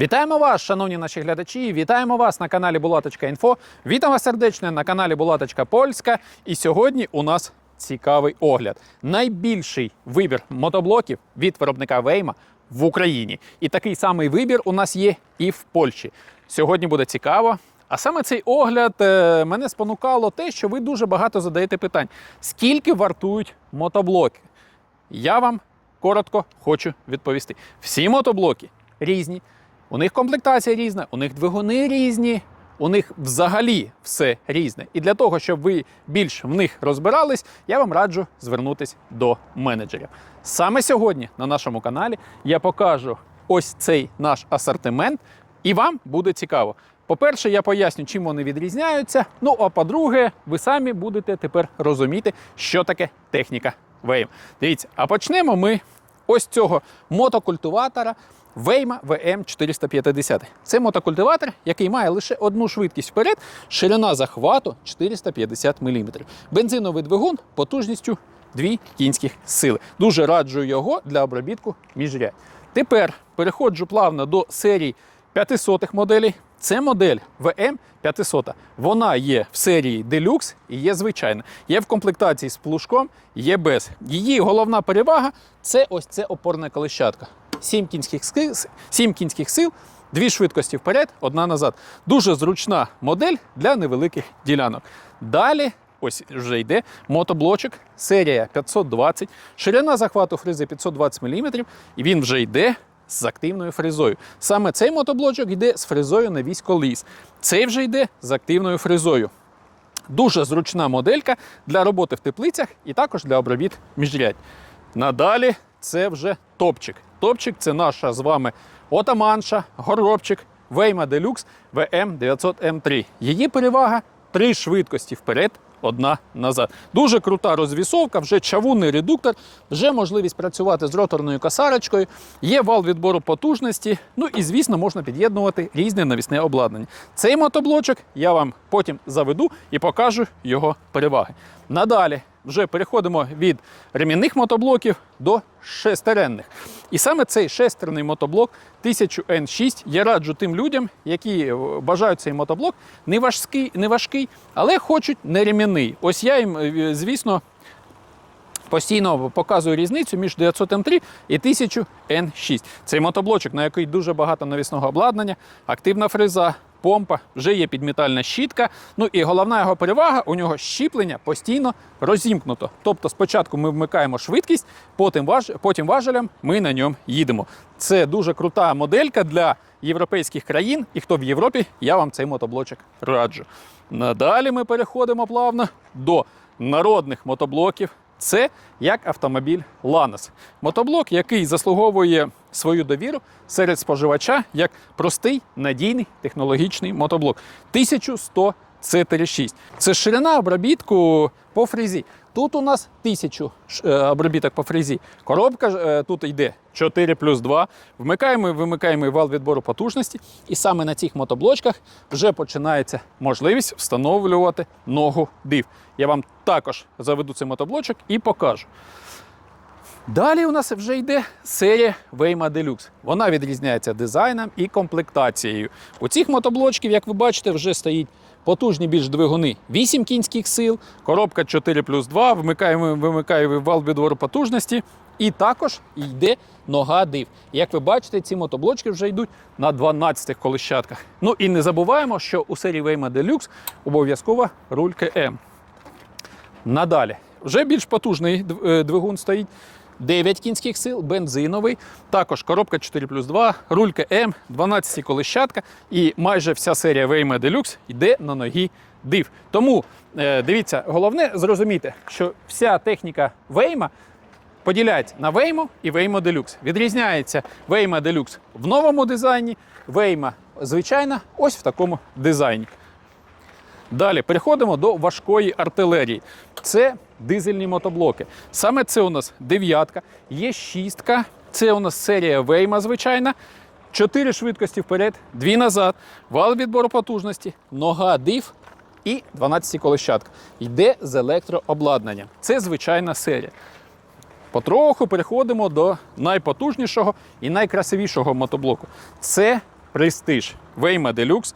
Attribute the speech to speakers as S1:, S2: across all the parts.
S1: Вітаємо вас, шановні наші глядачі. Вітаємо вас на каналі Булаточка.Інфо. Вітаю вас сердечно на каналі Булаточка Польська. І сьогодні у нас цікавий огляд. Найбільший вибір мотоблоків від виробника Вейма в Україні. І такий самий вибір у нас є і в Польщі. Сьогодні буде цікаво. А саме цей огляд е, мене спонукало те, що ви дуже багато задаєте питань: скільки вартують мотоблоки? Я вам коротко хочу відповісти. Всі мотоблоки різні, у них комплектація різна, у них двигуни різні, у них взагалі все різне. І для того, щоб ви більш в них розбирались, я вам раджу звернутися до менеджерів. Саме сьогодні на нашому каналі я покажу ось цей наш асортимент, і вам буде цікаво. По-перше, я поясню, чим вони відрізняються. Ну а по-друге, ви самі будете тепер розуміти, що таке техніка Вейм. Дивіться, а почнемо ми ось цього мотокультиватора Вейма VM450. Це мотокультиватор, який має лише одну швидкість вперед, ширина захвату 450 мм. Бензиновий двигун потужністю 2 кінських сили. Дуже раджу його для обробітку міжрядь. Тепер переходжу плавно до серії 500 моделей. Це модель VM 500. Вона є в серії Deluxe і є звичайна. Є в комплектації з плужком, є без. Її головна перевага це ось це опорна колещатка. 7 кінських сил, 7 кінських сил, дві швидкості вперед, одна назад. Дуже зручна модель для невеликих ділянок. Далі. Ось вже йде мотоблочок, серія 520, ширина захвату фризи 520 мм, і він вже йде з активною фрезою. Саме цей мотоблочок йде з фрезою на вісь коліс. Цей вже йде з активною фрезою. Дуже зручна моделька для роботи в теплицях і також для обробіт міжрядь. Надалі це вже топчик. Топчик це наша з вами отаманша, горобчик, Вейма Deluxe VM 900 M3. Її перевага три швидкості вперед, одна назад. Дуже крута розвісовка, вже чавунний редуктор, вже можливість працювати з роторною касарочкою, є вал відбору потужності. Ну і, звісно, можна під'єднувати різне навісне обладнання. Цей мотоблочок я вам потім заведу і покажу його переваги. Надалі вже переходимо від ремінних мотоблоків до шестеренних. І саме цей шестерний мотоблок 1000N6 я раджу тим людям, які е, бажають цей мотоблок не важкий, не важкий, але хочуть не ремінний. Ось я їм, е, звісно, постійно показую різницю між 900 М3 і 1000 N6. Цей мотоблочок, на який дуже багато навісного обладнання, активна фреза, помпа, вже є підмітальна щітка. Ну і головна його перевага у нього щіплення постійно розімкнуто. Тобто спочатку ми вмикаємо швидкість, потім, важ... потім важелем ми на ньому їдемо. Це дуже крута моделька для європейських країн, і хто в Європі, я вам цей мотоблочок раджу. Надалі ми переходимо плавно до народних мотоблоків. Це як автомобіль Ланос. Мотоблок, який заслуговує свою довіру серед споживача як простий, надійний технологічний мотоблок. 1100 C36. Це ширина обробітку по фрезі. Тут у нас 1000 е, обробіток по фрезі. Коробка е, тут йде 4 плюс 2. Вмикаємо і вимикаємо вал відбору потужності. І саме на цих мотоблочках вже починається можливість встановлювати ногу див. Я вам також заведу цей мотоблочок і покажу. Далі у нас вже йде серія Waymo Deluxe. Вона відрізняється дизайном і комплектацією. У цих мотоблочків, як ви бачите, вже стоїть потужні більш двигуни 8 кінських сил, коробка 4 плюс 2, вмикаємо, вимикаємо вал відвору потужності. І також йде нога див. Як ви бачите, ці мотоблочки вже йдуть на 12 колищатках. Ну і не забуваємо, що у серії Waymo Deluxe обов'язково руль КМ. Надалі. Вже більш потужний е, двигун стоїть. 9 кінських сил, бензиновий, також коробка 4 плюс 2, руль КМ, 12 колищатка і майже вся серія Waymo Deluxe йде на ногі див. Тому е, дивіться, головне зрозуміти, що вся техніка Waymo поділяється на Waymo і Waymo Deluxe. Відрізняється Waymo Deluxe в новому дизайні, Waymo звичайна ось в такому дизайні. Далі переходимо до важкої артилерії. Це дизельні мотоблоки. Саме це у нас дев'ятка, є шістка. Це у нас серія Вейма, звичайна. Чотири швидкості вперед, дві назад, вал відбору потужності, нога див і 12 колещатка. Йде з електрообладнанням. Це звичайна серія. Потроху переходимо до найпотужнішого і найкрасивішого мотоблоку. Це Prestige Вейма Deluxe,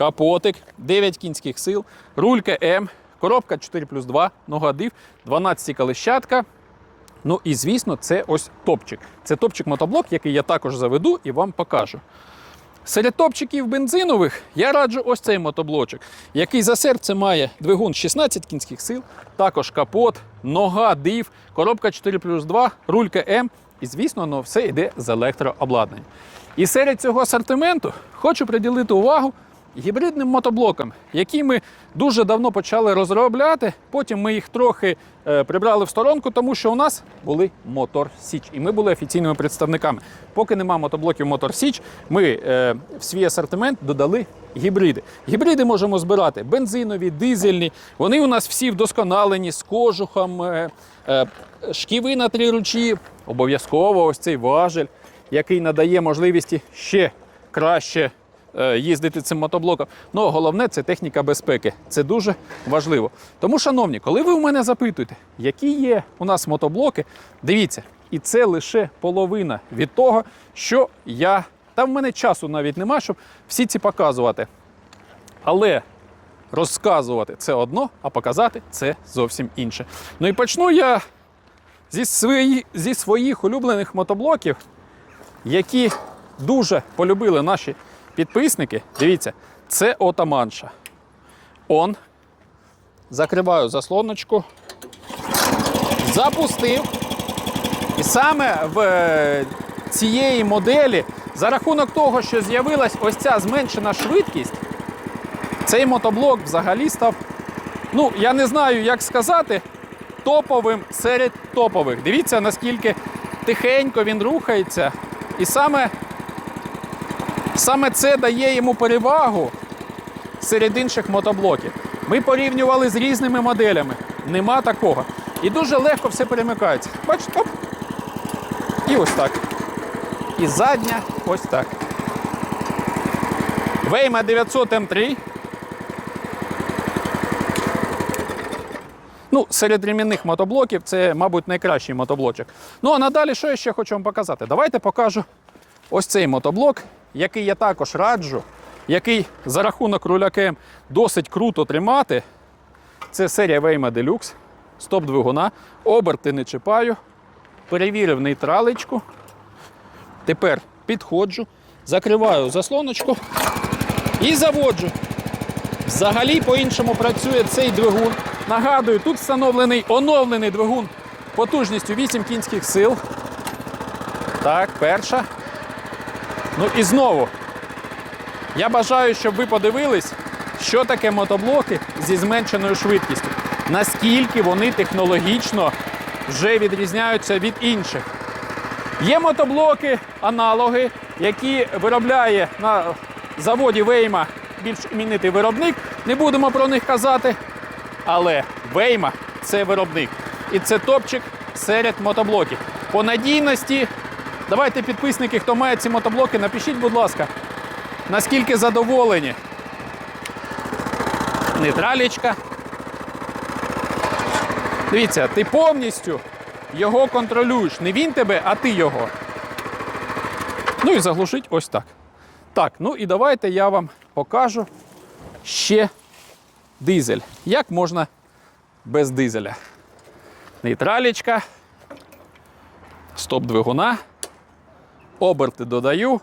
S1: капотик, 9 кінських сил, рулька М, коробка 4 плюс 2, нога див, 12 колещатка. Ну і звісно, це ось топчик. Це топчик мотоблок, який я також заведу і вам покажу. Серед топчиків бензинових я раджу ось цей мотоблочок, який за серце має двигун 16 кінських сил, також капот, нога, див, коробка 4 плюс 2, рулька М. І, звісно, воно все йде з електрообладнанням. І серед цього асортименту хочу приділити увагу гібридним мотоблокам, які ми дуже давно почали розробляти. Потім ми їх трохи е, прибрали в сторонку, тому що у нас були Мотор Січ, і ми були офіційними представниками. Поки нема мотоблоків Мотор Січ, ми е, в свій асортимент додали гібриди. Гібриди можемо збирати бензинові, дизельні. Вони у нас всі вдосконалені з кожухом, е, шківи на три ручі, обов'язково ось цей важель, який надає можливості ще краще їздити цим мотоблоком. Ну, головне це техніка безпеки. Це дуже важливо. Тому, шановні, коли ви у мене запитуєте, які є у нас мотоблоки, дивіться, і це лише половина від того, що я. Та в мене часу навіть нема, щоб всі ці показувати. Але розказувати це одно, а показати це зовсім інше. Ну і почну я зі, свої, зі своїх улюблених мотоблоків, які дуже полюбили наші підписники. Дивіться, це отаманша. Он. Закриваю заслоночку. Запустив. І саме в е, цієї моделі, за рахунок того, що з'явилась ось ця зменшена швидкість, цей мотоблок взагалі став, ну, я не знаю, як сказати, топовим серед топових. Дивіться, наскільки тихенько він рухається. І саме, саме це дає йому перевагу серед інших мотоблоків. Ми порівнювали з різними моделями. Нема такого. І дуже легко все перемикається. Бачите, оп. І ось так. І задня ось так. Вейма 900 М3. Ну, серед ремінних мотоблоків це, мабуть, найкращий мотоблочок. Ну а надалі, що я ще хочу вам показати? Давайте покажу ось цей мотоблок, який я також раджу, який за рахунок руля КМ досить круто тримати. Це серія Вейма Deluxe, стоп двигуна, оберти не чіпаю, перевірив нейтралечку. Тепер підходжу, закриваю заслоночку і заводжу. Взагалі по-іншому працює цей двигун. Нагадую, тут встановлений оновлений двигун потужністю 8 кінських сил. Так, перша. Ну і знову. Я бажаю, щоб ви подивились, що таке мотоблоки зі зменшеною швидкістю. Наскільки вони технологічно вже відрізняються від інших. Є мотоблоки, аналоги, які виробляє на заводі Вейма більш іменитий виробник. Не будемо про них казати. Але Вейма це виробник. І це топчик серед мотоблоків. По надійності, давайте підписники, хто має ці мотоблоки, напишіть, будь ласка, наскільки задоволені. Нейтралічка. Дивіться, ти повністю його контролюєш. Не він тебе, а ти його. Ну і заглушить ось так. Так, ну і давайте я вам покажу ще дизель. Як можна без дизеля? Нейтралічка, стоп двигуна, оберти додаю.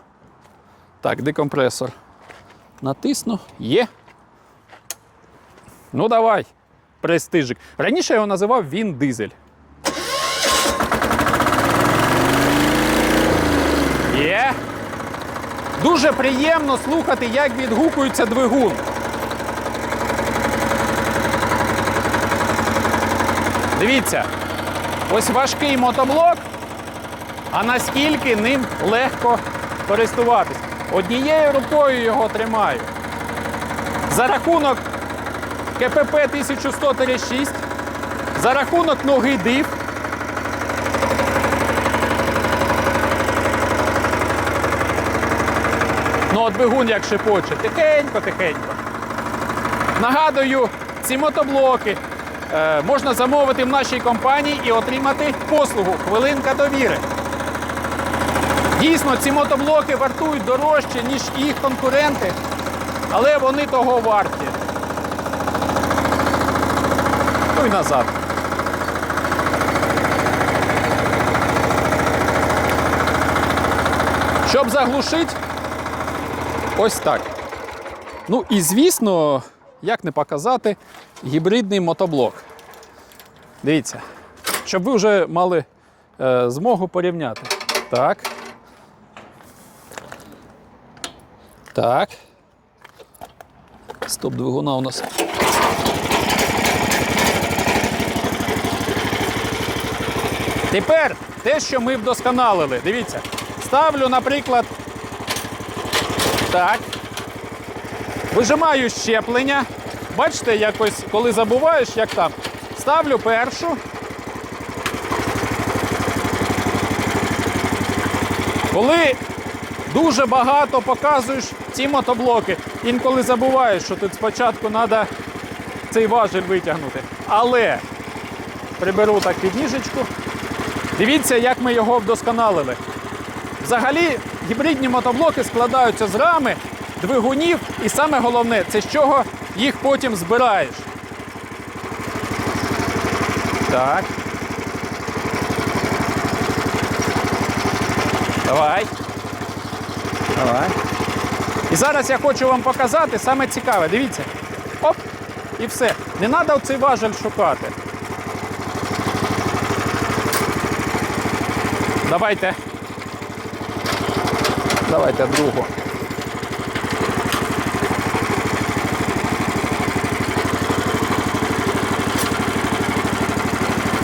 S1: Так, декомпресор. Натисну, є. Ну давай, престижик. Раніше я його називав він дизель. Є. Дуже приємно слухати, як відгукується двигун. Дивіться, ось важкий мотоблок, а наскільки ним легко користуватись. Однією рукою його тримаю. За рахунок КПП 1136, за рахунок ноги див. Ну, от двигун як шипоче, тихенько, тихенько. Нагадую, ці мотоблоки е, можна замовити в нашій компанії і отримати послугу Хвилинка довіри. Дійсно, ці мотоблоки вартують дорожче, ніж їх конкуренти, але вони того варті. Ну і назад. Щоб заглушити, ось так. Ну і звісно, як не показати, гібридний мотоблок. Дивіться, щоб ви вже мали е, змогу порівняти. Так. Так. Стоп двигуна у нас. Тепер те, що ми вдосконалили. Дивіться. Ставлю, наприклад. Так. Вижимаю щеплення. Бачите, якось, коли забуваєш, як там. Ставлю першу. Коли дуже багато показуєш ці мотоблоки, інколи забуваєш, що тут спочатку треба цей важіль витягнути. Але приберу так підніжечку. Дивіться, як ми його вдосконалили. Взагалі, гібридні мотоблоки складаються з рами, двигунів, і саме головне, це з чого їх потім збираєш. Так. Давай. Давай. І зараз я хочу вам показати саме цікаве. Дивіться. Оп! І все. Не треба оцей важель шукати. Давайте. Давайте другу.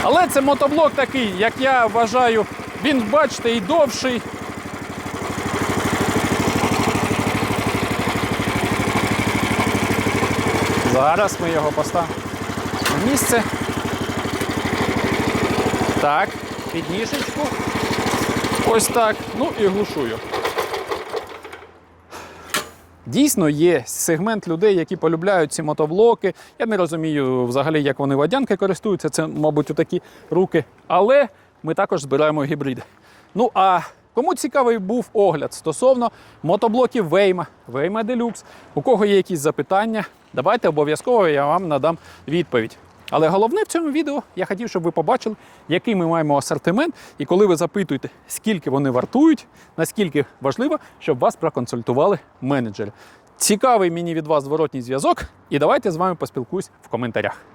S1: Але це мотоблок такий, як я вважаю, він, бачите, і довший. Зараз ми його поставимо на місце. Так, підніжечку. Ось так. Ну і глушую. Дійсно, є сегмент людей, які полюбляють ці мотоблоки. Я не розумію взагалі, як вони водянки користуються. Це, мабуть, у такі руки. Але ми також збираємо гібриди. Ну а кому цікавий був огляд стосовно мотоблоків Вейма, Вейма Deluxe, у кого є якісь запитання, давайте обов'язково я вам надам відповідь. Але головне в цьому відео я хотів, щоб ви побачили, який ми маємо асортимент, і коли ви запитуєте, скільки вони вартують, наскільки важливо, щоб вас проконсультували менеджери. Цікавий мені від вас зворотній зв'язок, і давайте з вами поспілкуюсь в коментарях.